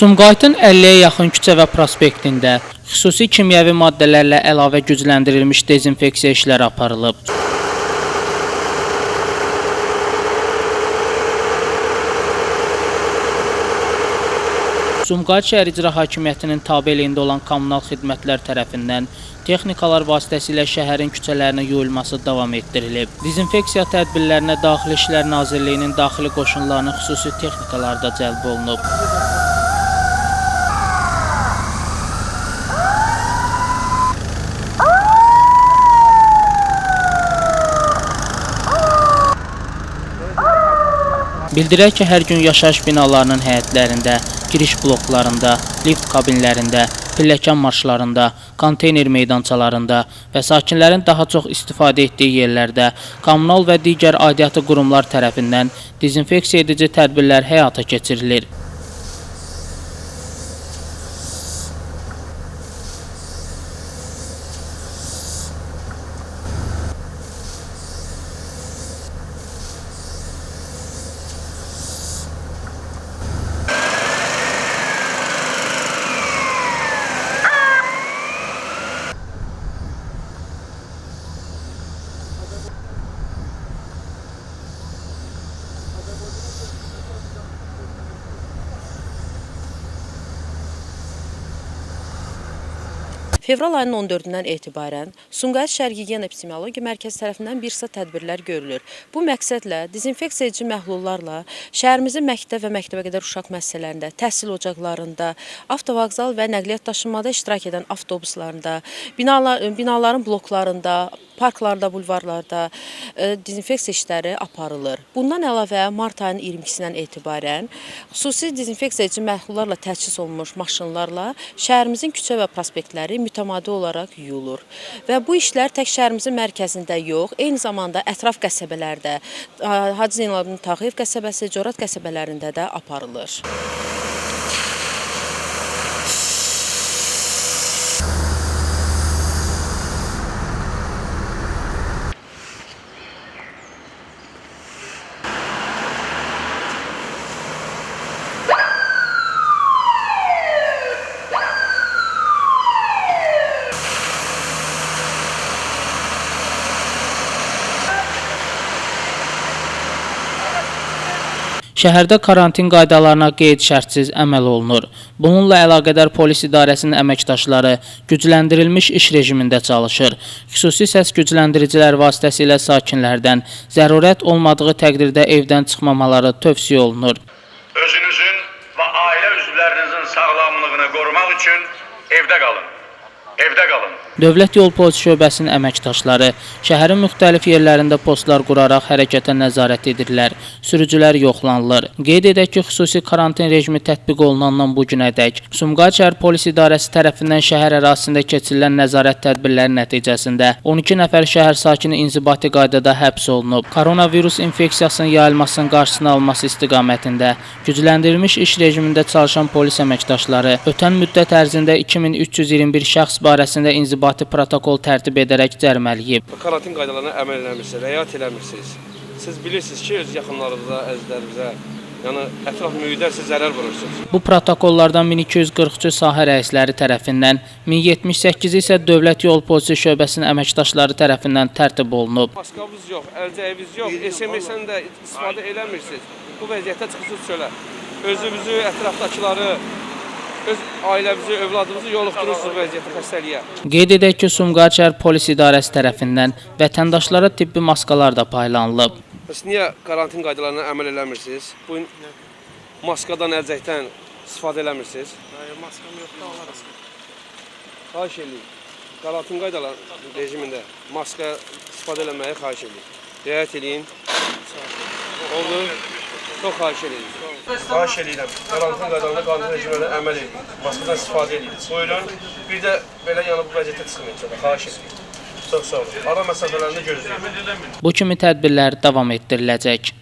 Sumqayıtın 50-yə yaxın küçə və prospektində xüsusi kimyəvi maddələrlə əlavə gücləndirilmiş dezinfeksiya işləri aparılıb. Sumqayıt şəhər icra hakimiyyətinin tabeliyində olan kommunal xidmətlər tərəfindən texnikalar vasitəsilə şəhərin küçələrinin yuyulması davam etdirilib. Dezinfeksiya tədbirlərinə Daxili İşlər Nazirliyinin daxili qoşunlarının xüsusi texnikaları da cəlb olunub. Bildirək ki, hər gün yaşayış binalarının həyətlərində, giriş bloklarında, lift kabinlərində, pilləkən marşlarında, konteyner meydançalarında və sakinlərin daha çox istifadə etdiyi yerlərdə kommunal və digər aidiyyatı qurumlar tərəfindən dezinfeksiya edici tədbirlər həyata keçirilir. Fevral ayının 14-dən etibarən Sumqayıt Şəhər Gigiyena Epidemiologiya Mərkəzi tərəfindən bir sıra tədbirlər görülür. Bu məqsədlə dezinfeksiya edici məhlullarla şəhərimizin məktəb və məktəbə qədər uşaq müəssisələrində, təhsil ocaqlarında, avtovağzal və nəqliyyat daşınmada iştirak edən avtobuslarında, binalar, binaların bloklarında, parklarda, bulvarlarda e, dezinfeksiya işləri aparılır. Bundan əlavə mart ayının 22-sindən etibarən xüsusi dezinfeksiya edici məhlullarla təchiz olunmuş maşınlarla şəhərimizin küçə və prospektləri mütəmadi olaraq yuyulur. Və bu işlər tək şəhərimizin mərkəzində yox, eyni zamanda ətraf qəsəbələrdə, Hacı Zeynalabdin Tağıyev qəsəbəsi, Corat qəsəbələrində də aparılır. Şəhərdə karantin qaydalarına qeyd-şərtsiz əməl olunur. Bununla əlaqədar polis idarəsinin əməkdaşları gücləndirilmiş iş rejimində çalışır. Xüsusi səs gücləndiricilər vasitəsilə sakinlərdən zərurət olmadığı təqdirdə evdən çıxmamaları tövsiyə olunur. Özünüzün və ailə üzvlərinizin sağlamlığını qorumaq üçün evdə qalın. Evdə qalın. Dövlət Yol Polisi şöbəsinin əməkdaşları şəhərin müxtəlif yerlərində postlar quraraq hərəkətə nəzarət edirlər. Sürücülər yoxlanılır. Qeyd edək ki, xüsusi karantin rejimi tətbiq olunandan bu günədək Sumqayıt şəhər polis idarəsi tərəfindən şəhər ərazisində keçirilən nəzarət tədbirləri nəticəsində 12 nəfər şəhər sakini inzibati qaydada həbs olunub. Koronavirus infeksiyasının yayılmasının qarşısını alması istiqamətində gücləndirilmiş iş rejimində çalışan polis əməkdaşları ötən müddət ərzində 2321 şəxs barəsində inzibati protokol tərtib edərək cərimələyib. karantin qaydalarına əməl eləmirsiniz, riayət eləmirsiniz. Siz bilirsiniz ki, öz yaxınlarınıza, əzizlərinizə, yəni ətraf mühitə siz zərər vurursunuz. Bu protokollardan 1243-ü sahə rəisləri tərəfindən, 1078-i isə Dövlət Yol Polisi şöbəsinin əməkdaşları tərəfindən tərtib olunub. Maskavız yox, əlcəyiniz yox, SMS-dən də istifadə eləmirsiniz. Bu vəziyyətdə çıxırsınız çölə. Özünüzü, ətrafdakıları, öz ailəmizi, övladımızı yoluxdurursunuz vəziyyətə, xəstəliyə. Qeyd edək ki, Sumqayıt şəhər polis idarəsi tərəfindən vətəndaşlara tibbi maskalar da paylanılıb. Bəs niyə karantin qaydalarına əməl eləmirsiniz? Bu maskadan, əlcəkdən istifadə eləmirsiniz? Maskam yoxdur, alarız. Xahiş edirik. Karantin qaydaları rejimində maska istifadə eləməyi xahiş edirik. Riayət edin. Oldu. Çox xahiş edirik. Xahiş edirəm. Karantin qaydalarına, qanun rejiminə əməl edin. Maskadan istifadə edin. Buyurun. Bir də belə yəni bu vəziyyətə çıxmayın. Xahiş edirik. Çox sağ olun. Ara məsafələrində gözləyin. Bu kimi tədbirlər davam etdiriləcək.